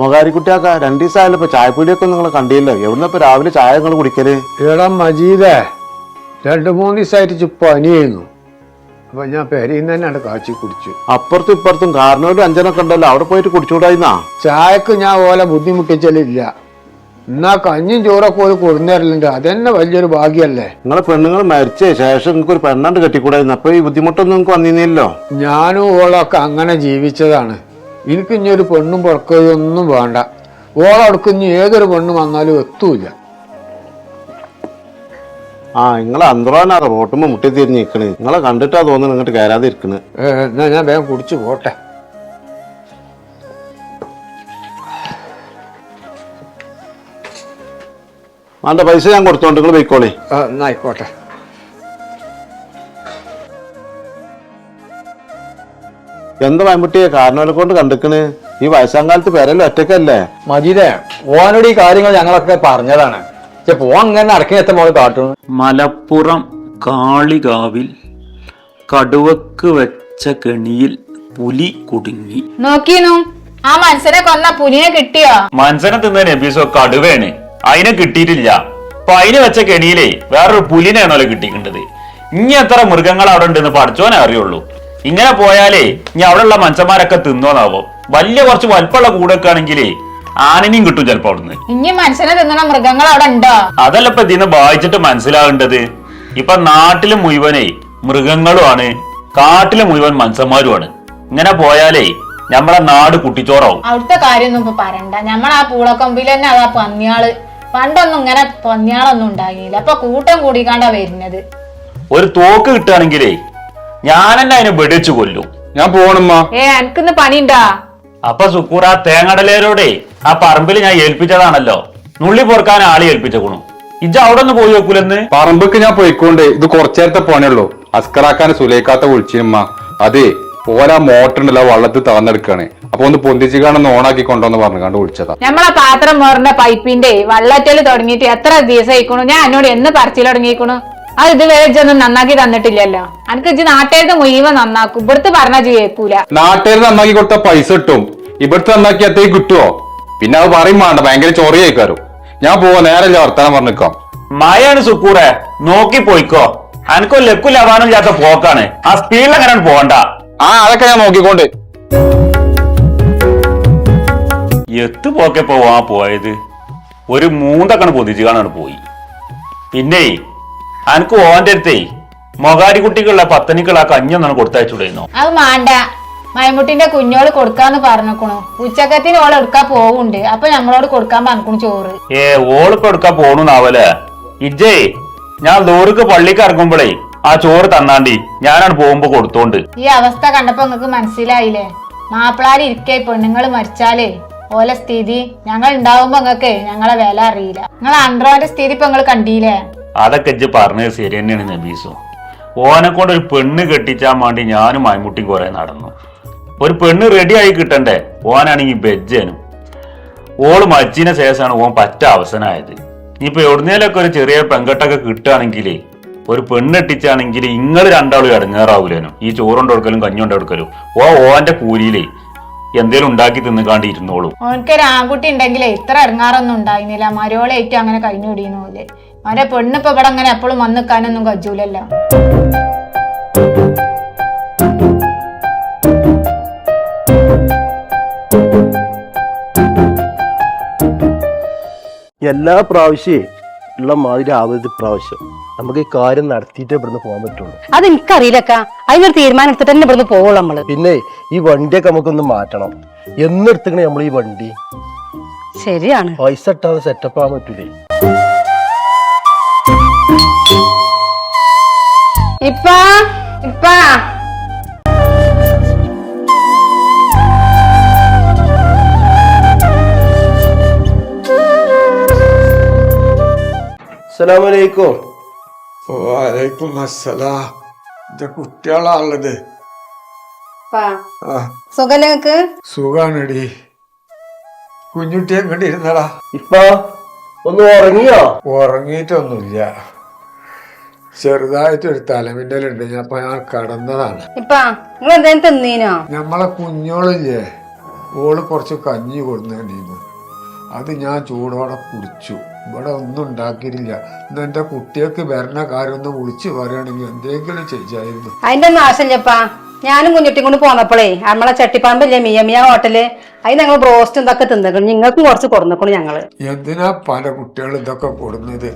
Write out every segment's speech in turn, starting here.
മൊകാരിക്കുട്ടിയാക്ക രണ്ടു ദിവസമായാലും ഇപ്പൊ ചായപ്പൊടിയൊക്കെ നിങ്ങൾ കണ്ടില്ലോ? എവിടുന്ന ഇപ്പൊ രാവിലെ ചായ നിങ്ങൾ കുടിക്കൽ? എടാ മജീദേ രണ്ട് മൂന്ന് ദിവസമായിട്ട് ചു പനിയായിരുന്നു അപ്പൊ ഞാൻ പെരയിൽ നിന്ന് തന്നെയാണ് കാച്ചി കുടിച്ചു. അപ്പുറത്തും ഇപ്പുറത്തും കാരണവരും അഞ്ചനൊക്കെ ഉണ്ടല്ലോ അവിടെ പോയിട്ട് കുടിച്ചുകൂടായിരുന്നാ ചായക്ക് ഞാൻ ഓല ബുദ്ധിമുട്ടിച്ചലില്ല. എന്നാ കഞ്ഞും ചോറൊക്കെ ഒരു കൊടുന്നേരലുണ്ട് അതന്നെ വലിയൊരു ഭാഗ്യല്ലേ? നിങ്ങളെ പെണ്ണുങ്ങൾ മരിച്ച ശേഷം നിങ്ങൾക്ക് ഒരു പെണ്ണാണ്ട് കെട്ടിക്കൂടായിരുന്നു അപ്പൊ ഈ ബുദ്ധിമുട്ടൊന്നും നിങ്ങൾക്ക് വന്നിരുന്നില്ലല്ലോ ഞാനും ഓളൊക്കെ അങ്ങനെ ജീവിച്ചതാണ്. എനിക്ക് ഇനി ഒരു പെണ്ണും പുറക്കുകയൊന്നും വേണ്ട. ഓളടുക്ക് ഇനി ഏതൊരു പെണ്ണും വന്നാലും എത്തൂല. ആ നിങ്ങളെ അന്തറാനാ റോട്ടുമ്പോ മുട്ടി തിരിഞ്ഞ് നിൽക്കണ് നിങ്ങളെ കണ്ടിട്ടാ തോന്നുന്നു ഇങ്ങോട്ട് കയറാതെ ഇരിക്കണ് എന്നാ ഞാൻ വേഗം കുടിച്ചു പോട്ടെ. വേണ്ട പൈസ ഞാൻ കൊടുത്തോണ്ട് നിങ്ങൾ പോയിക്കോളി. ആ, എന്നാ ആയിക്കോട്ടെ. എന്താ മമ്മൂട്ടിയെ കാരണവരെ കൊണ്ട് കണ്ടിക്കണ്? ഈ വയസ്സാം കാലത്ത് പെരല്ലോ ഒറ്റക്കല്ലേ? മജീദേ ഓനോട് ഈ കാര്യങ്ങൾ ഞങ്ങളൊക്കെ പറഞ്ഞതാണ്. പോ അങ്ങനെ അടക്കിനെത്ത മോൾ കാട്ടുന്നു? മലപ്പുറം കാളികാവിൽ കടുവക്ക് വെച്ച കെണിയിൽ പുലി കുടുങ്ങി. നോക്കിയോ ആ മനുഷ്യനെ കൊന്ന പുലിനെ കിട്ടിയോ? മനുഷ്യനെ തിന്ന നബീസോ കടുവയാണ് അതിനെ കിട്ടിയിട്ടില്ല. അപ്പൊ അതിന് വെച്ച കെണിയിലേ വേറൊരു പുലിനെയാണല്ലോ കിട്ടിക്കേണ്ടത്? ഇനി എത്ര മൃഗങ്ങൾ അവിടെ ഉണ്ടെന്ന് പഠിച്ചോനെ അറിയുള്ളൂ. ഇങ്ങനെ പോയാലേ ഇനി അവിടെയുള്ള മനുഷ്യന്മാരൊക്കെ തിന്നോന്നാവോ? വലിയ കുറച്ച് വലിപ്പമുള്ള കൂടൊക്കെ ആണെങ്കിലേ ആനനെയും കിട്ടും ചിലപ്പോ അവിടുന്ന്. ഇനി മനുഷ്യനെ തിന്നണ മൃഗങ്ങൾ അവിടെ ഉണ്ടോ? അതല്ല ഇപ്പൊ ഇതിന് വായിച്ചിട്ട് മനസ്സിലാകേണ്ടത്. ഇപ്പൊ നാട്ടിൽ മുഴുവനേ മൃഗങ്ങളുമാണ് കാട്ടിൽ മുഴുവൻ മനുഷ്യന്മാരുമാണ്. ഇങ്ങനെ പോയാലേ നമ്മളെ നാട് കുട്ടിച്ചോറാവും. അവിടുത്തെ കാര്യമൊന്നും ഇപ്പൊ പറയണ്ട. ഞമ്മൾ ആ പൂളക്കൊമ്പിൽ തന്നെ അതാ പന്നിയാൾ. പണ്ടൊന്നും ഇങ്ങനെ പന്നിയാളൊന്നും ഉണ്ടാകില്ല അപ്പൊ കൂട്ടം കൂടിക്കാണ്ടാ വരുന്നത്. ഒരു തോക്ക് കിട്ടുകയാണെങ്കിലേ ഞാൻ തന്നെ അതിനെ വെടിച്ചു കൊല്ലും. ഞാൻ പോണമ്മ. ഏ എനിക്കിന്ന് പണിണ്ടാ അപ്പൊ സുക്കൂർ ആ തേങ്ങടലേരോടെ ആ പറമ്പിൽ ഞാൻ ഏൽപ്പിച്ചതാണല്ലോ. നുള്ളി പൊറുക്കാൻ ആളി ഏൽപ്പിച്ചേക്കണു. ഇജ്ജ് അവിടെ ഒന്ന് പോയി നോക്കൂലെന്ന്? പറമ്പക്ക് ഞാൻ പോയിക്കൊണ്ട് ഇത് കുറച്ചേരത്തെ പണിയുള്ളൂ. അസ്കറാക്കാൻ സുലേക്കാത്ത വിളിച്ചിമ്മ അതെ ഓരാ മോട്ടർ ഉണ്ടല്ലോ വള്ളത്തിൽ തകർന്നെടുക്കാണ്. അപ്പൊ ഒന്ന് പൊന്തിച്ച് കാണുന്ന ഓണാക്കി കൊണ്ടോന്ന് പറഞ്ഞു കണ്ട് വിളിച്ചതാ. നമ്മളെ പാത്രം മോറിന്റെ പൈപ്പിന്റെ വള്ളറ്റൽ തുടങ്ങിയിട്ട് എത്ര ദിവസം ആയിക്കണു ഞാൻ എന്നോട് എന്ന് പറിച്ചിൽ അത് ഇതുവരെ ഇജ്ജൊന്നും നന്നാക്കി തന്നിട്ടില്ലല്ലോ. അനക്ക് ഇജ്ജ് നാട്ടുകാർക്ക് മുഴുവൻ നന്നാക്കും. ഇവിടുത്തെ പറഞ്ഞാ ഇജ്ജ് കേൾക്കൂല നാട്ടുകാർ നന്നാക്കി കൊടുത്ത പൈസ കിട്ടും. ഇവിടുത്തെ നന്നാക്കി അത്തേക്ക് കിട്ടുവോ? പിന്നെ അത് പറയും വേണ്ട ഭയങ്കര ചോറിയായിക്കാരും ഞാൻ പോവാ നേരല്ല വർത്താനം പറഞ്ഞിക്കാം. മഴയാണ് സുക്കൂറെ. നോക്കി പോയിക്കോ. അനക്കോ ലക്കു ലവാനും ഇല്ലാത്ത പോക്കാണ്. ആ സ്പീഡിൽ അങ്ങനെ പോകണ്ട. ആ അതൊക്കെ ഞാൻ നോക്കിക്കൊണ്ട്. എത്ത് പോക്കെ പോവാ പോയത്? ഒരു മൂന്നക്കണ് പൊതിച്ചു കാണാണ് പോയി. പിന്നെ അനക്ക് ഓന്റെ അടുത്തേ മൊകാരി കുട്ടിക്കുള്ള പത്തനിക്കുള്ള കഞ്ഞൊന്നാണ് കൊടുത്തയച്ചുടേന്നോ അത് മാണ്ട. മൈമുട്ടിന്റെ കുഞ്ഞോട് കൊടുക്കാന്ന് പറഞ്ഞേക്കണു. ഉച്ചക്കത്തിന് ഓൾ എടുക്കാൻ പോവുണ്ട്. അപ്പൊ ഞങ്ങളോട് കൊടുക്കാൻ പറഞ്ഞു ചോറ്. ഏ ഓളിപ്പോ എടുക്കാൻ പോണുന്നാവല്ലേ? ഇജ്ജേ ഞാൻ ലോറിക്ക് പള്ളിക്ക് ഇറങ്ങുമ്പോഴേ ആ ചോറ് തന്നാണ്ടി ഞാനാണ് പോകുമ്പോ കൊടുത്തോണ്ട്. ഈ അവസ്ഥ കണ്ടപ്പോ നിങ്ങക്ക് മനസ്സിലായില്ലേ? മാപ്പിളാരി ഇരിക്കെ പെണ്ണുങ്ങൾ മരിച്ചാലേ ഓലെ സ്ഥിതി ഞങ്ങൾ ഉണ്ടാവുമ്പോ നിങ്ങക്ക് ഞങ്ങളെ വില അറിയില്ല. നിങ്ങൾ അണ്ടറോന്റെ സ്ഥിതി ഇപ്പൊ നിങ്ങൾ കണ്ടീല്ലേ? അതൊക്കെ ഇജ്ജ് പറഞ്ഞത് ശരി തന്നെയാണ് നബീസു. ഓനെ കൊണ്ട് ഒരു പെണ്ണ് കെട്ടിച്ചാൻ വേണ്ടി ഞാനും മൈമുട്ടി കുറെ നടന്നു. ഒരു പെണ്ണ് റെഡി ആയി കിട്ടണ്ടേ? ഓനാണെങ്കിൽ ബെജ്ജനും ഓൾ മച്ചിനെ ശേഷമാണ് ഓൻ പറ്റ അവസനായത്. ഇപ്പൊ എവിടുന്നേലൊക്കെ ഒരു ചെറിയ പെങ്കട്ടൊക്കെ കിട്ടുകയാണെങ്കിൽ ഒരു പെണ്ണ് പെണ്ണെട്ടിച്ചാണെങ്കിൽ ഇങ്ങൾ രണ്ടാളും ഇടങ്ങേറാവൂലേനും. ഈ ചോറുണ്ട് കൊടുക്കലും കഞ്ഞുണ്ട് കൊടുക്കലും. ഓ ഓന്റെ കൂലിയിലേ എന്തേലും ഉണ്ടാക്കി തിന്നുകാണ്ടി ഇരുന്നോളൂ. ഓനക്കൊരു ആൺകുട്ടി ഉണ്ടെങ്കിലേ ഇത്ര ഇറങ്ങാറൊന്നും ഉണ്ടായിരുന്നില്ല. മരോളേറ്റ് അങ്ങനെ കഴിഞ്ഞു കൂടിയെന്ന് പോലെ. അവന്റെ പെണ്ണിപ്പൊ ഇവിടെ അങ്ങനെ എപ്പോഴും വന്ന് നിൽക്കാനൊന്നും കജൂലല്ലോ എല്ലാ പ്രാവശ്യേ ഉള്ള മാതിരി ആവരുത് പ്രാവശ്യം നമുക്ക് ഈ കാര്യം നടത്തിയിട്ടേ ഇവിടുന്ന് പോകാൻ പറ്റുള്ളൂ. അത് എനിക്കറിയില്ലക്ക അതിനൊരു തീരുമാനം എടുത്തിട്ട് തന്നെ ഇവിടുന്ന് പോവുള്ളൂ നമ്മൾ. പിന്നെ ഈ വണ്ടിയൊക്കെ നമുക്കൊന്ന് മാറ്റണം. എന്നെടുത്തിക്കണേ നമ്മൾ ഈ വണ്ടി ശരിയാണ്. പൈസ ഇട്ടാതെ സെറ്റപ്പ് ആവാൻ പറ്റൂലേ? ഇപ്പാ ഇപ്പ. അസ്സലാമലൈക്കും. വാലൈക്കും അസ്സലാം. ഇത് കുട്ടികളാണുള്ളത്. ആ. സുഖം നിങ്ങക്ക്? സുഖാണെടി. കുഞ്ഞുട്ടി എങ്ങോട്ട് ഇരുന്നടാ? ഇപ്പ ഒന്ന് ഉറങ്ങിയോ? ഉറങ്ങിയിട്ടൊന്നുമില്ല. ചെറുതായിട്ടൊരു തലമിന്നലുണ്ട് ഞാൻ ഞാൻ കടന്നതാണ്. ഞമ്മളെ നിങ്ങൾ എന്തേലും തിന്നീനോ? നമ്മളെ കുഞ്ഞോളില്ലേ? ഓൾ കുറച്ച് കഞ്ഞി കൊടുന്നു അത് ഞാൻ ചൂടോടെ കുടിച്ചു. ഇവിടെ ഒന്നും ഉണ്ടാക്കിയിട്ടില്ല. ഇന്ന് എന്റെ കുട്ടികൾക്ക് വരണ കാര്യം ഒന്ന് വിളിച്ച് പറയുകയാണെങ്കിൽ എന്തെങ്കിലും ചെയ്യായിരുന്നു. അതിന്റെ ഒന്നും ആവശ്യമില്ലപ്പാ ഞാനും കുഞ്ഞുട്ടി കൊണ്ട് പോന്നപ്പോഴേ നമ്മളെ ചട്ടിപ്പാമ്പല്ലേ മിയ മിയ ഹോട്ടൽ അതിന് ഞങ്ങൾ ബ്രോസ്റ്റ് ഇതൊക്കെ തിന്നേക്കണം. നിങ്ങൾക്കും കുറച്ച് കൊടുന്നേക്കണം ഞങ്ങൾ. എന്തിനാ പല കുട്ടികൾ ഇതൊക്കെ കൊടുന്നത്?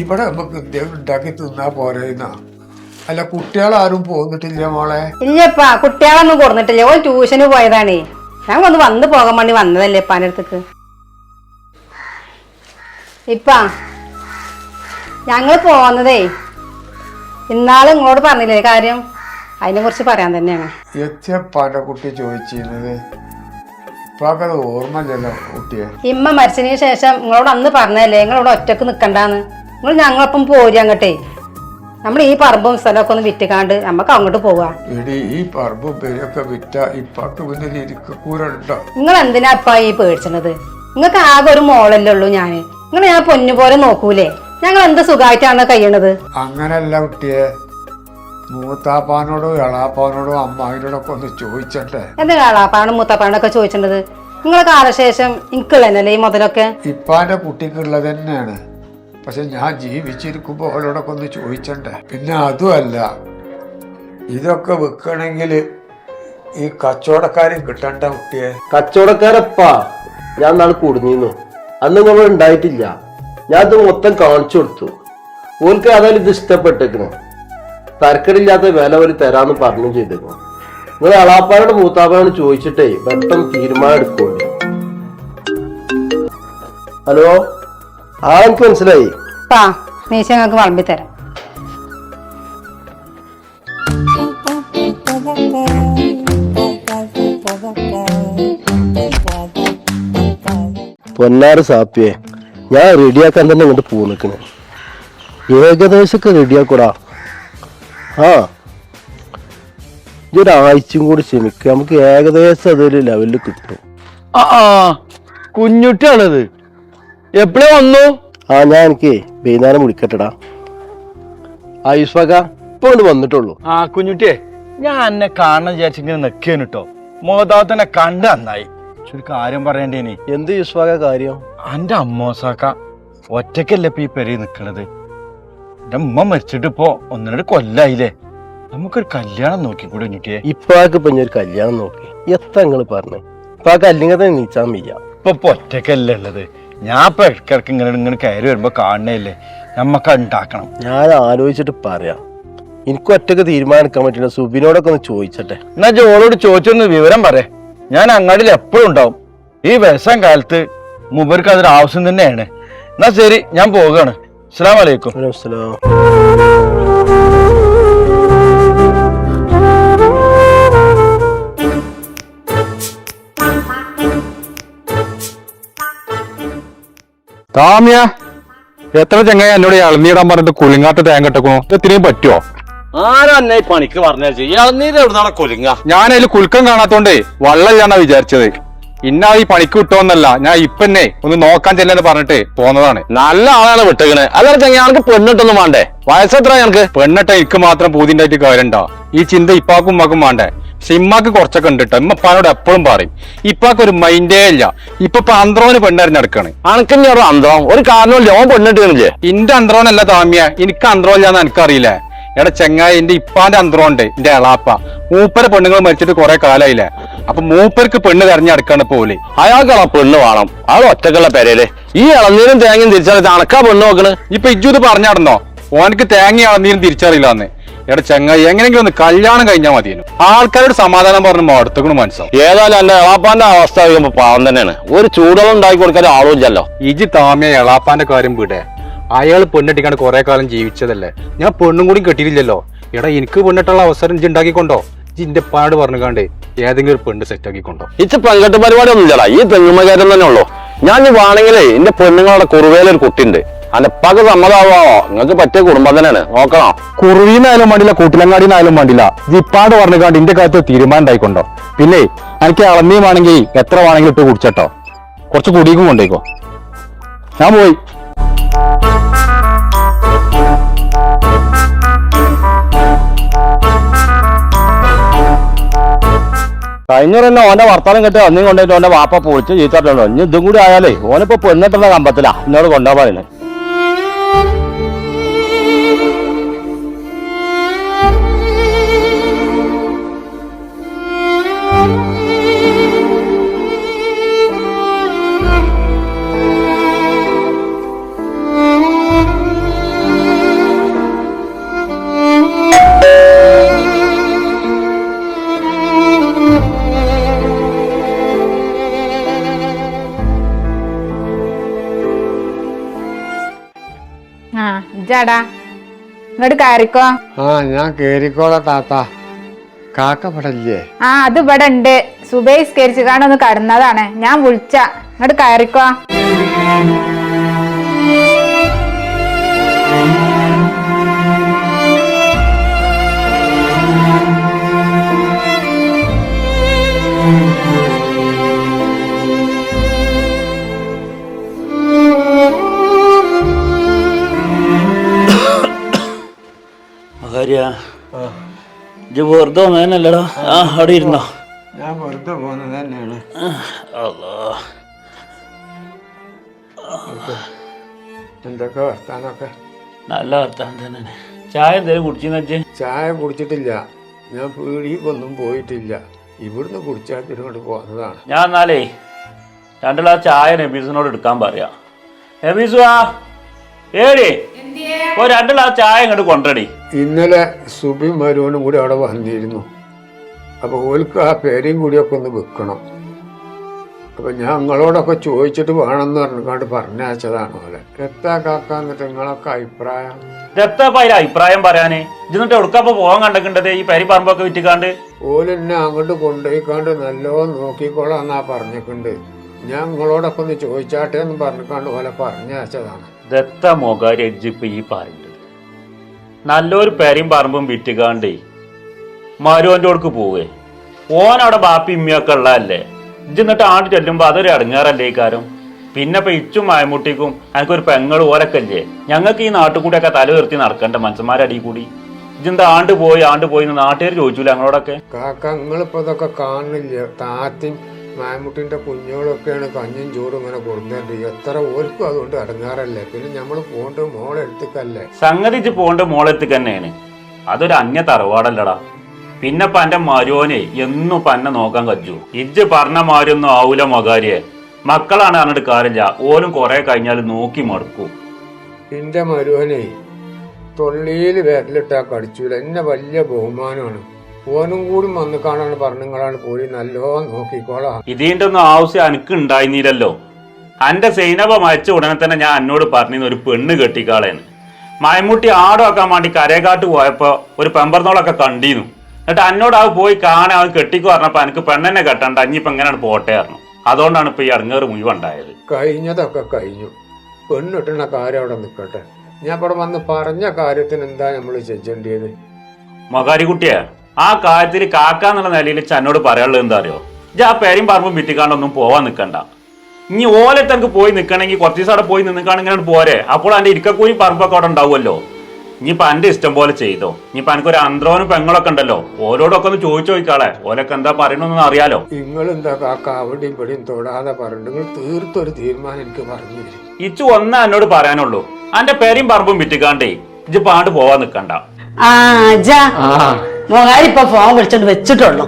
ഇവിടെ നമുക്ക് എന്തെങ്കിലും ഉണ്ടാക്കി തിന്നാ പോരേന്നാ. അല്ല കുട്ടികളാരും പോന്നിട്ടില്ല മോളെ? ഇല്ലപ്പാ കുട്ടികളൊന്നും കൊടുന്നിട്ടില്ല. ഓൾ ട്യൂഷന് പോയതാണേ. ഞാൻ ഒന്ന് വന്ന് പോകാൻ വേണ്ടി വന്നതല്ലേ ഇപ്പാന്റെ അടുത്തേക്ക്. ഇപ്പാ ഞങ്ങൾ പോന്നതേ. ഇന്നാൾ ഇങ്ങോട്ട് പറഞ്ഞില്ലേ കാര്യം? അതിനെ കുറിച്ച് പറയാൻ തന്നെയാണ്. എത്തിയപ്പാന്റെ കുട്ടി ചോദിച്ചിരുന്നത്? ഓർമ്മ കുട്ടിയെ. ഇമ്മ മരിച്ചതിന് ശേഷം നിങ്ങളോട് അന്ന് പറഞ്ഞല്ലേ നിങ്ങളോട് ഒറ്റയ്ക്ക് നിൽക്കണ്ടാന്ന് നിങ്ങൾ ഞങ്ങളൊപ്പം പോരി അങ്ങോട്ടേ. നമ്മൾ ഈ പറമ്പും സ്ഥലമൊക്കെ ഒന്ന് വിറ്റുകാണ്ട് നമുക്ക് അങ്ങോട്ട് പോവാ. എടി ഈ പറമ്പും പേരൊക്കെ വിറ്റ ഇപ്പാക്ക് നിങ്ങൾ എന്തിനാ അപ്പ ഈ പേടിച്ചത് നിങ്ങൾക്ക് ആകെ ഒരു മോളല്ലേ ഉള്ളൂ ഞാൻ നിങ്ങൾ ഞാൻ പൊന്നു പോലെ നോക്കൂലേ? ഞങ്ങൾ എന്ത് സുഖമായിട്ടാണ് കഴിയണത്? അങ്ങനല്ല കുട്ടിയെ. മൂത്താപ്പാനോടോ എളാപ്പാനോടോ അമ്മാവിനോടൊക്കെ ഒന്ന് ചോദിച്ചട്ടെ. എന്താ എളാപ്പാനും മുത്തപ്പാണൊക്കെ ചോദിച്ചിട്ടുണ്ടത് നിങ്ങളെ കാലശേഷം എനിക്കുള്ള ഈ മുതലൊക്കെ? ഇപ്പാന്റെ കുട്ടിക്കുള്ളത് തന്നെയാണ്. പക്ഷെ ഞാൻ ജീവിച്ചിരിക്കുമ്പോൾ അവളോടൊക്കെ ഒന്ന് ചോദിച്ചണ്ടേ? പിന്നെ അതുമല്ല ഇതൊക്കെ വെക്കണമെങ്കിൽ ഈ കച്ചവടക്കാരും കിട്ടണ്ട കുട്ടിയെ. കച്ചവടക്കാരപ്പാ ഞാൻ നാളെ കുടുങ്ങിന്നു. അന്ന് നമ്മൾ ഉണ്ടായിട്ടില്ല. ഞാൻ അത് മൊത്തം കാണിച്ചു കൊടുത്തു. ഓർക്ക് അതായത് ഇത് ഇഷ്ടപ്പെട്ടേക്കണു. തരക്കടില്ലാത്ത വില അവർ തരാന്ന് പറഞ്ഞു ചെയ്തേക്കണു. നിങ്ങൾ അളാപ്പാരുടെ മൂത്താപ്പാരോട് ചോദിച്ചിട്ടേ പെട്ടെന്ന് തീരുമാനം എടുക്കുള്ളൂ. ഹലോ? ആ എനിക്ക് മനസ്സിലായി? പാ മീശ ഞങ്ങൾക്ക് വളമ്പി തരാം. പൊന്നാറ് സാപ്പിയെ ഞാൻ റെഡിയാക്കാൻ തന്നെ ഇങ്ങോട്ട് പോ നിൽക്കണേ ഏകദേശമൊക്കെ റെഡിയാക്കൂടാ. ആ ഈ ഒരാഴ്ചയും കൂടി ക്ഷമിക്കുക നമുക്ക് ഏകദേശം അതൊരു ലെവലിൽ കിട്ടും. ആ ആ കുഞ്ഞുട്ടിയാണത്. എപ്പോഴേ വന്നു? ആ ഞാൻ എനിക്ക് വൈകുന്നേരം വിളിക്കട്ടെടാ ആയുഷ്പക ഇപ്പൊ കൊണ്ട് വന്നിട്ടുള്ളൂ. ആ കുഞ്ഞുട്ടിയെ ഞാൻ എന്നെ കാണണം വിചാരിച്ചിങ്ങനെ നിക്കേനു കേട്ടോ മോതാത്തനെ കണ്ട് നന്നായി. ഒരു കാര്യം പറയണ്ടേനി. എന്ത് യുഷ്പക കാര്യം? എന്റെ അമ്മോസാക്ക ഒറ്റയ്ക്കല്ലേ ഇപ്പൊ ഈ പെരി നിൽക്കണത് എന്റെ ഉമ്മ മരിച്ചിട്ട് ഇപ്പോ ഒന്നിനൊരു കൊല്ലായില്ലേ? നമുക്കൊരു കല്യാണം നോക്കി കൂടെ കുഞ്ഞുട്ടിയെ? ഇപ്പാക്ക് ഇപ്പൊ ഞാൻ ഒരു കല്യാണം നോക്കി. എത്ര നിങ്ങൾ പറഞ്ഞു? ഇപ്പാക്ക് അല്ലെങ്കിൽ തന്നെ നീച്ചാൻ വയ്യ. ഇപ്പൊ ഇപ്പൊ ഒറ്റയ്ക്കല്ലേ ഉള്ളത്. ഞാൻ ഇപ്പൊ ഇടക്കിടക്ക് ഇങ്ങനെ ഇങ്ങനെ കയറി വരുമ്പോ കാണണേല്ലേ നമ്മക്ക് ഉണ്ടാക്കണം ഞാൻ ആലോചിച്ചിട്ട് പറയാം. എനിക്ക് ഒറ്റയ്ക്ക് തീരുമാനിക്കാൻ പറ്റില്ല. സുബിനോടൊക്കെ ഒന്ന് ചോദിച്ചട്ടെ. എന്നാ ജോളോട് ചോദിച്ചൊന്ന് വിവരം പറ ഞാൻ അങ്ങാടിയിൽ എപ്പോഴും ഉണ്ടാവും. ഈ വിഷം കാലത്ത് മുബർക്ക് അതൊരു ആവശ്യം തന്നെയാണ്. എന്നാ ശരി ഞാൻ പോവുകയാണ് അസ്സാം വലൈക്കും കാമ്യ എത്ര ചങ്ങായി എന്നോട് ഇളനീടാൻ പറഞ്ഞിട്ട് കുലുങ്ങാത്ത തേങ്ങ ഇട്ടക്കണു ഇത്രയും പറ്റുമോ ആരാ എന്നെ ഈ പണിക്ക് പറഞ്ഞേ ഇളനീര് എവിടെ കൊലുങ്ങ ഞാൻ അതിൽ കുലുക്കം കാണാത്തോണ്ടേ വള്ളല്ലാന്നാ വിചാരിച്ചത്. ഇന്ന ഈ പണിക്ക് വിട്ടോന്നല്ല. ഞാൻ ഇപ്പന്നെ ഒന്ന് നോക്കാൻ ചെല്ലെന്ന് പറഞ്ഞിട്ട് പോന്നതാണ്. നല്ല ആളാണ് വിട്ടേക്കണേ. അതാണ് ഞങ്ങൾക്ക് പെണ്ണിട്ടൊന്നും വേണ്ടേ? വയസ്സെത്ര ഞങ്ങൾക്ക്? പെണ്ണിട്ട എനിക്ക് മാത്രം പൂതിണ്ടായിട്ട് കാര്യണ്ടോ? ഈ ചിന്ത ഇപ്പാക്കും ഉമ്മാക്കും വേണ്ടേ? പക്ഷെ ഇമ്മാക്ക് കുറച്ചൊക്കെ ഉണ്ട് കേട്ടോ ഇമ്മ ഉപ്പാനോട് എപ്പോഴും പറയും. ഇപ്പാക്ക് ഒരു മൈൻഡേ ഇല്ല. ഇപ്പൊ ഇപ്പൊ അന്ത്രോന് പെണ്ണറിഞ്ഞെടുക്കാണ്. അണക്കിന്റെ ഒരു അന്ത്രോ? ഒരു കാരണമില്ല ഓൻ പെണ്ണിട്ടില്ലേ ഇന്റെ അന്ത്രോനല്ല താമിയ. എനിക്ക് അന്ത്രോ ഇല്ലാന്ന് എനിക്കറിയില്ലേ. എടാ ചെങ്ങായി എന്റെ ഇപ്പാന്റെ അന്ത്രോണ്ട് എന്റെ അളാപ്പ മൂപ്പര പെണ്ണുങ്ങൾ മരിച്ചിട്ട് കുറെ കാലായില്ലേ? അപ്പൊ മൂപ്പർക്ക് പെണ്ണ് തെരഞ്ഞെടുക്കാണ് പോലെ അയാൾക്കുള്ള പെണ്ണ് വേണം. അയാൾ ഒറ്റക്കുള്ള പെരയിൽ ഈ ഇളനീരും തേങ്ങയും തിരിച്ചറിയാൻ അണക്കാ പെണ്ണ് നോക്കണ്? ഇപ്പൊ ഇജ്ജുത് പറഞ്ഞാടുന്നോ? ഓനക്ക് തേങ്ങ ഇളനീരും തിരിച്ചറിയില്ല എന്ന് എടാ ചെങ്ങായി എങ്ങനെയെങ്കിലും ഒന്ന് കല്യാണം കഴിഞ്ഞാൽ മതിയെന്നു. ആൾക്കാരോട് സമാധാനം പറഞ്ഞു മടുത്തുക്കണു മനസ്സോ? ഏതായാലും എന്റെ എളാപ്പാന്റെ അവസ്ഥ പാവം തന്നെയാണ്. ഒരു ചൂടുവെള്ളം ഉണ്ടാക്കി കൊടുക്കാൻ ആളുമില്ലല്ലോ ഇജി താമിയ എളാപ്പാന്റെ കാര്യം വിടേ. അയാൾ പെണ്ണെട്ടിക്കാണ്ട് കുറെ കാലം ജീവിച്ചതല്ലേ? ഞാൻ പെണ്ണും കൂടി കെട്ടിയില്ലല്ലോ എടാ എനിക്ക് പെണ്ണിട്ടുള്ള അവസരം ഇജ്ജ് ഉണ്ടാക്കിക്കൊണ്ടോ ഇജ്ജിന്റെ പാട് പറഞ്ഞുകാണ്ട് ഏതെങ്കിലും ഒരു പെണ്ണ് സെറ്റ് ആക്കിക്കൊണ്ടോ? ഇച്ച പെങ്കെട്ട് പരിപാടി ഒന്നും ഇല്ലടാ ഈ തെങ്ങുമകയറ്റം തന്നെ ഉള്ളൂ ഞാൻ വേണമെങ്കിലേ എന്റെ പെണ്ണുങ്ങളുടെ കുറുവേലൊരു കുട്ടിയുണ്ട് അന്റെ പക സമ്മതാവോ? നിങ്ങൾക്ക് പറ്റിയ കുടുംബം തന്നെയാണ്. നോക്കണോ? കുറുവിന്നായാലും വേണ്ടില്ല കൂട്ടിലങ്ങാടിന്നായാലും വേണ്ടില്ല. ജിപ്പാട് പറഞ്ഞുകാണ്ട് ഇന്റെ കാര്യത്തിൽ തീരുമാനം ഉണ്ടായിക്കൊണ്ടോ? പിന്നെ എനിക്ക് ഇളന്നിയുമാണെങ്കിൽ എത്ര വേണമെങ്കിലും ഇട്ട് കുടിച്ചട്ടോ. കുറച്ച് കുടിക്കും കൊണ്ടേക്കോ. ഞാൻ പോയി. കഴിഞ്ഞ തന്നെ ഓന്റെ വർത്താനം കെട്ടി അന്നും കൊണ്ടുപോയിട്ട് ഓന്റെ വാപ്പ പോയിട്ട് ചീത്തട്ടോ ഇനി ഇതും കൂടി ആയാലേ ഓനിപ്പോ പെണ്ണിട്ടുള്ള കമ്പത്തിലാ. എന്നോട് കൊണ്ടുപോകാൻ പറയുന്നത് ഇജാടാ ഇങ്ങോട്ട് കയറിക്കോ. ആ ഞാൻ കേറിക്കോളാ താത്ത. കാക്ക പടല്ലേ ആ അത് ഇവിടെ ഉണ്ട്. സുബൈസ്കരിച്ച് കാണൊന്ന് കടന്നതാണ്. ഞാൻ വിളിച്ച. ഇങ്ങോട്ട് കയറിക്കോ. ഭാര്യ ഇജ്ജ് വെറുതെ വന്നതന്നല്ലടാ ആ അവിടെ ഇരുന്നോ. ഞാൻ വെറുതെ പോകുന്നത് തന്നെയാണ്. അല്ലാ എന്തൊക്കെ വർത്താനൊക്കെ? നല്ല വർത്താനം തന്നെ ചായ എന്തേലും കുടിച്ചെന്ന് വെച്ച് ചായ കുടിച്ചിട്ടില്ല. ഞാൻ പീടിക്കൊന്നും പോയിട്ടില്ല. ഇവിടുന്ന് കുടിച്ചാൽ ഇങ്ങോട്ട് പോകുന്നതാണ് ഞാൻ എന്നാലേ രണ്ടുള്ള ചായ നബീസിനോട് എടുക്കാൻ പറയാം. നബീസുവാ ഏടി? ഒരു രണ്ട് ഗ്ലാസ് ചായ ഇങ്ങോട്ട് കൊണ്ടടി ഇന്നലെ സുബി മരുവനും കൂടി അവിടെ വന്നിരുന്നു. അപ്പോൾ ഓൽക്ക് ആ പേരെയും കൂടിയൊക്കെ ഒന്ന് വെക്കണം. അപ്പോൾ ഞാൻ നിങ്ങളോടൊക്കെ ചോദിച്ചിട്ട് വേണമെന്ന് പറഞ്ഞുകൊണ്ട് പറഞ്ഞയച്ചതാണ് ഓലെ. എത്താ കാക്ക എന്നിട്ട് നിങ്ങളൊക്കെ അഭിപ്രായം? ഇതെത്തപ്പ അതിൽ അഭിപ്രായം പറയാനേ? ഇതിന്നിട്ട് എവിടുക്കപ്പോ പോകാൻ കണ്ടിട്ടുണ്ടത്? ഈ പരി പറമ്പൊക്കെ വിറ്റിക്കാണ്ട് ഓലെന്നെ അങ്ങോട്ട് കൊണ്ടുപോയിക്കാണ്ട് നല്ലോണം നോക്കിക്കോളാന്നാ പറഞ്ഞിട്ടുണ്ട്. ഞാൻ നിങ്ങളോടൊക്കെ ഒന്ന് ചോദിച്ചാട്ടെ എന്ന് പറഞ്ഞിക്കാണ്ട് പോലെ പറഞ്ഞയച്ചതാണ്. ദത്ത മൊകാരി എജ്ജിപ്പ് ഈ പറയുന്നത് നല്ലൊരു പേരയും പറമ്പും വിറ്റുകാണ്ടേ മരുവന്റെ അടുക്ക് പോവേ. ഓൻ അവിടെ ബാപ്പി ഇമ്മിയൊക്കെ ഉള്ളതല്ലേ? ഇജ്ജ് എന്നിട്ട് ആണ്ട് ചെല്ലുമ്പോൾ അതൊരു അടങ്ങാറല്ലേ ഈ കാര്യം? പിന്നെ ഇപ്പൊ ഇച്ചും മായമുട്ടിക്കും എനിക്കൊരു പെങ്ങൾ ഓരൊക്കെ ഇല്ലേ ഞങ്ങൾക്ക് ഈ നാട്ടിൽ കൂടെയൊക്കെ തല ഉയർത്തി നടക്കണ്ട മനുഷ്യന്മാരുടെ അടിയിൽ കൂടി? ഇതെന്താ ആണ്ട് പോയി ആണ്ട് പോയി നാട്ടുകാർ ചോദിച്ചില്ല ഞങ്ങളോടൊക്കെ? കാക്ക നിങ്ങളിപ്പോ ഇതൊക്കെ കാണുന്നില്ല. താത്തയും മായമുട്ടിന്റെ കുഞ്ഞുങ്ങളൊക്കെയാണ് കഞ്ഞും ചോറും ഇങ്ങനെ കൊടുക്കേണ്ടത് എത്ര ഓർക്കും അതുകൊണ്ട് ഇറങ്ങാറല്ലേ പിന്നെ നമ്മൾ പോകേണ്ടത് മോളെ സംഗതിച്ച് പോകേണ്ടത് മോളെത്തിക്ക് തന്നെയാണ് അതൊരു അന്യ തറവാടല്ലടാ. പിന്നെ ഇപ്പൊ എന്റെ മരുവനെ എന്നും ഇപ്പൊ എന്നെ നോക്കാൻ കജ്ജു. ഇജ്ജ് പറഞ്ഞ മാരൊന്നും ആവൂല മകാരിയെ. മക്കളാണ് പറഞ്ഞിട്ട് കാര്യമില്ല ഓലും കുറെ കഴിഞ്ഞാൽ നോക്കി മടുക്കും. എന്റെ മരുവനെ തൊള്ളിയിൽ വിരലിട്ടാ കടിച്ചൂല. എന്നെ വലിയ ബഹുമാനമാണ്. ഓനും കൂടി വന്ന് കാണാൻ പറഞ്ഞുങ്ങളാണ് പോയി നല്ലോ നോക്കിക്കോളാം. ഇതിന്റെ ഒന്നും ആവശ്യം എനിക്ക് ഉണ്ടായിരുന്നില്ലല്ലോ. അന്റെ സൈനബ മരിച്ച ഉടനെ തന്നെ ഞാൻ എന്നോട് പറഞ്ഞിരുന്നു ഒരു പെണ്ണ് കെട്ടിക്കാളേന്ന്. മയമുട്ടി ആടാക്കാൻ വേണ്ടി കരേകാട്ട് പോയപ്പോ ഒരു പെമ്പർന്നോളൊക്കെ കണ്ടിരുന്നു. എന്നിട്ട് എന്നോട് അത് പോയി കാണാൻ അത് കെട്ടിക്കോ പറഞ്ഞപ്പോ എനിക്ക് പെണ്ണെന്നെ കെട്ടണ്ട ഇനിയിപ്പൊ എങ്ങനെയാണ് പോട്ടെ പറഞ്ഞു. അതുകൊണ്ടാണ് ഇപ്പൊ ഈ അടങ്ങേറ് മുഴുവൻ ഉണ്ടായത് കഴിഞ്ഞതൊക്കെ കഴിഞ്ഞു. പെണ്ണിട്ടുന്ന കാര്യം അവിടെ നിൽക്കട്ടെ ഞാൻ ഇവിടെ വന്ന് പറഞ്ഞ കാര്യത്തിന് എന്താ നമ്മൾ ചെയ്യേണ്ടത്? മകാരിക്കുട്ടിയെ? ആ കാര്യത്തിൽ കാക്ക എന്നുള്ള നിലയിൽ ചെന്നോട് പറയാനുള്ളത് എന്താ അറിയോ ഇജ്ജ് ആ പേരും പറമ്പും വിറ്റിക്കാണ്ടൊന്നും പോവാൻ നിൽക്കണ്ട ഇനി ഓലത്ത് എനിക്ക് പോയി നിൽക്കണമെങ്കിൽ കുറച്ച് ദിവസം അവിടെ പോയി നിൽക്കുകയാണെങ്കിൽ പോരെ. അപ്പോൾ എന്റെ ഇരിക്കക്കൂലി പറമ്പൊക്കെ അവിടെ ഉണ്ടാവുമല്ലോ. ഇനിയിപ്പോൾ എന്റെ ഇഷ്ടം പോലെ ചെയ്തോ? ഇനിയിപ്പോൾ എനിക്കൊരു അന്ത്രോനും പെങ്ങളൊക്കെ ഉണ്ടല്ലോ. ഓരോടൊക്കെ ഒന്ന് ചോദിച്ചു നോക്കാളെ ഓലൊക്കെ എന്താ പറയണമെന്ന് അറിയാലോ. നിങ്ങൾ എന്താ കാക്ക? അവിടെയും ഇവിടെയും തൊടാതെ പറഞ്ഞു നിങ്ങൾ തീർത്തൊരു തീരുമാനം എനിക്ക് പറഞ്ഞു ഇച്ചു ഒന്നേ എന്നോട് പറയാനുള്ളൂ. എന്റെ പേരും പറമ്പും വിറ്റിക്കാണ്ടേ ഇജ്ജ് പാണ്ട് പോവാൻ നിൽക്കണ്ട ആ ആ. ഇപ്പൊ ഫോൺ വിളിച്ചോണ്ട് വെച്ചിട്ടുള്ളൂ.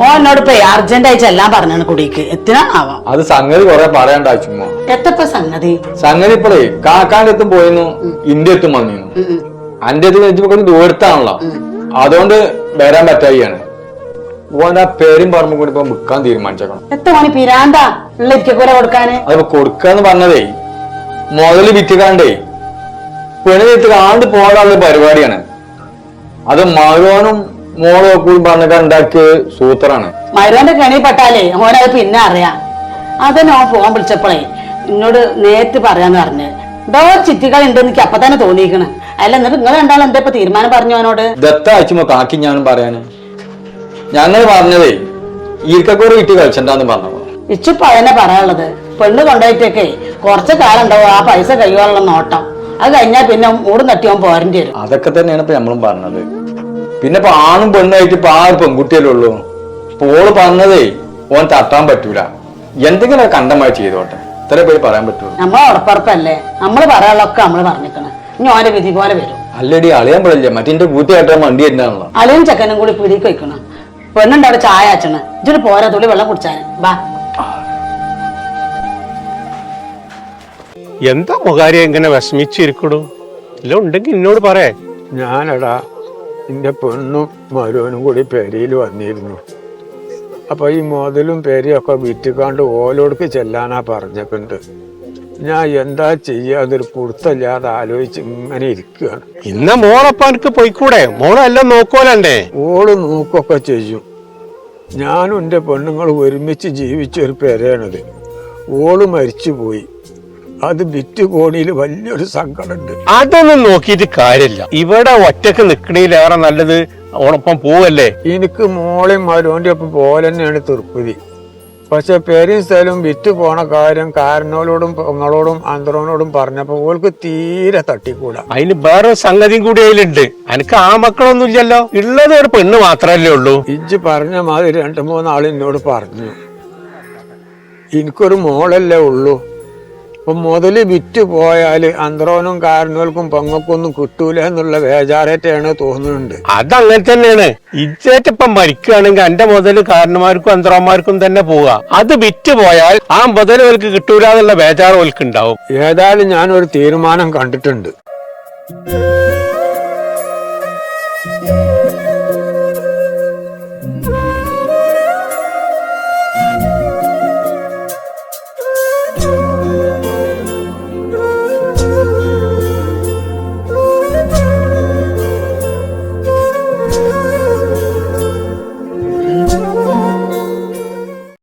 മോനോട് ഇപ്പൊ അർജന്റ് ആയി എല്ലാം പറഞ്ഞാണ് കുടിക്ക്. എത്തിനാവാം അത് സംഗതി കൊറേ പറയണ്ട ചുമ്മാ. എത്തപ്പ സംഗതി? സംഗതി ഇപ്പോഴേ കാക്കാന്റെ എത്തും പോയിരുന്നു ഇന്ത്യ എത്തും വന്നിരുന്നു. അന്റെ എത്തും വെച്ചപ്പോ ദൂരത്താണല്ലോ അതുകൊണ്ട് വരാൻ പറ്റായിയാണ്. ആ പേരും പറഞ്ഞു കൂടി ഇപ്പൊ വിൽക്കാൻ തീരുമാനിച്ചേക്കണം. എത്ര മണി പിരാന്താ? ഉള്ള കൊടുക്കാന്. അതിപ്പോ കൊടുക്കാന്ന് പറഞ്ഞതേ മുതൽ വിറ്റുകാണ്ടേ പെണ്ണ് വിറ്റ് കാണ്ട് പോകാനുള്ള പരിപാടിയാണ്. അത് മകനും മോളും കൂടി പറഞ്ഞൊക്കെ ഉണ്ടാക്കിയ സൂത്രാണ്. മരുവന്റെ കണി പെട്ടാലേ ഓനത് പിന്നെ അറിയാം. അതന്നെ ഓൻ ഫോൺ വിളിച്ചപ്പോഴേ എന്നോട് നേരിട്ട് പറയാന്ന് പറഞ്ഞ്. എന്തോ ചിറ്റികൾ ഉണ്ട് എനിക്ക് അപ്പൊ തന്നെ തോന്നിയിരിക്കണ് അല്ല എന്നിട്ട് നിങ്ങൾ രണ്ടാളും എന്താ ഇപ്പൊ തീരുമാനം പറഞ്ഞു അവനോട് ദത്ത അയച്ചുമ്പോ കാക്കി ഞാനും പറയാന്. ഞങ്ങൾ പറഞ്ഞതേ ഈർക്കക്കൂറ് വീട്ടിൽ കളിച്ചണ്ടെന്ന് പറഞ്ഞു ഇച്ചിപ്പോ അതന്നെ പറയാനുള്ളത്. പെണ്ണ് കൊണ്ടുപോയിട്ടൊക്കെ കുറച്ച് കാലം ഉണ്ടാവും ആ പൈസ കൈകാനുള്ള നോട്ടം. അത് കഴിഞ്ഞാൽ പിന്നെ മൂട് തട്ടിയാൻ പോരേണ്ടി വരും. അതൊക്കെ തന്നെയാണ് ഇപ്പൊ നമ്മളും പറഞ്ഞത്. പിന്നെ ഇപ്പൊ ആണും പെണ്ണായിട്ട് ഇപ്പൊ ആ പെൺകുട്ടിയല്ലേ ഉള്ളൂ. ഓൾ പറഞ്ഞതേ ഓൻ തട്ടാൻ പറ്റൂല. എന്തെങ്കിലും കണ്ടമായി ചെയ്തോട്ടെ. ഇത്ര പേര് പറയാൻ പറ്റുള്ളൂ. നമ്മളെ ഉറപ്പുറപ്പല്ലേ? നമ്മൾ പറയാനുള്ളൊക്കെ നമ്മൾ പറഞ്ഞിക്കണം ഇനി ഓന്റെ വിധി പോലെ വരും. അല്ലടി അളിയാൻ പറ്റില്ല മറ്റേ കൂട്ടിയായിട്ട് വണ്ടി തന്നെയാണല്ലോ അളിയും ചക്കനും കൂടി പിടിക്ക് പെണ്ണുണ്ട് അവിടെ ചായ അച്ചണ് ഇതിന് പോരാ തുള്ളി വെള്ളം കുടിച്ചാൽ ബാ. എന്താ മുഖാരി ഇങ്ങനെ വിഷമിച്ചിരിക്കണു? ഇല്ല ഉണ്ടെങ്കിൽ എന്നോട് പറയേ ഞാനടാ എന്റെ പെണ്ണും മരുവനും കൂടി പെരയിൽ വന്നിരുന്നു. അപ്പോൾ ഈ മുതലും പേരെയൊക്കെ വിറ്റുകാണ്ട് ഓലോടുക്ക് ചെല്ലാനാ പറഞ്ഞിട്ടുണ്ട് ഞാൻ എന്താ ചെയ്യുക അതൊരു പുറത്തല്ലാതെ ആലോചിച്ച് ഇങ്ങനെ ഇരിക്കുകയാണ് ഇന്ന മോളപ്പാനക്ക് പോയിക്കൂടെ? മോളെല്ലാം നോക്കോലണ്ടേ ഓൾ നോക്കൊക്കെ ചെയ്യും. ഞാനും എന്റെ പെണ്ണുങ്ങൾ ഒരുമിച്ച് ജീവിച്ച ഒരു പെരയാണിത് ഓൾ മരിച്ചുപോയി. അത് വിറ്റ് കോണിയിൽ വലിയൊരു സങ്കടമുണ്ട്. അതൊന്നും നോക്കിയിട്ട് കാര്യമില്ല. ഇവിടെ ഒറ്റയ്ക്ക് നിക്കണേലേറെ നല്ലത് ഓണപ്പം പോവല്ലേ? എനിക്ക് മോളെയും മരോന്റെ ഒപ്പം പോലെ തന്നെയാണ് തൃപ്തി. പക്ഷെ പേരും സ്ഥലവും വിറ്റ് പോണ കാര്യം കാരനോലോടും പെങ്ങളോടും അന്തറോനോടും പറഞ്ഞപ്പോ ഓൾക്ക് തീരെ തട്ടിക്കൂടാ. അതിന് വേറെ സംഗതിയും കൂടി അതിലുണ്ട്. എനിക്ക് ആ മക്കളൊന്നും ഇല്ലല്ലോ. ഉള്ളത് ഒരു പെണ്ണ് മാത്രല്ലേ ഉള്ളൂ. ഇജ്ജ് പറഞ്ഞ മാതിരി രണ്ടു മൂന്നാൾ എന്നോട് പറഞ്ഞു. എനിക്കൊരു മോളല്ലേ ഉള്ളൂ. അപ്പൊ മുതൽ വിറ്റ് പോയാൽ അന്ത്രോനും കാരണവൽക്കും പങ്ങൾക്കൊന്നും കിട്ടൂല എന്നുള്ള ബേജാറേറ്റാണ് തോന്നുന്നുണ്ട്. അതങ്ങനെ തന്നെയാണ്. ഇജ്ജേറ്റപ്പം മരിക്കുകയാണെങ്കിൽ എന്റെ മുതൽ കാരണന്മാർക്കും അന്ത്രോന്മാർക്കും തന്നെ പോവുക അത് വിറ്റ് പോയാൽ ആ മുതൽ അവർക്ക് കിട്ടൂല എന്നുള്ള ബേജാറ് അവർക്ക് ഉണ്ടാവും ഏതായാലും ഞാനൊരു തീരുമാനം കണ്ടിട്ടുണ്ട്.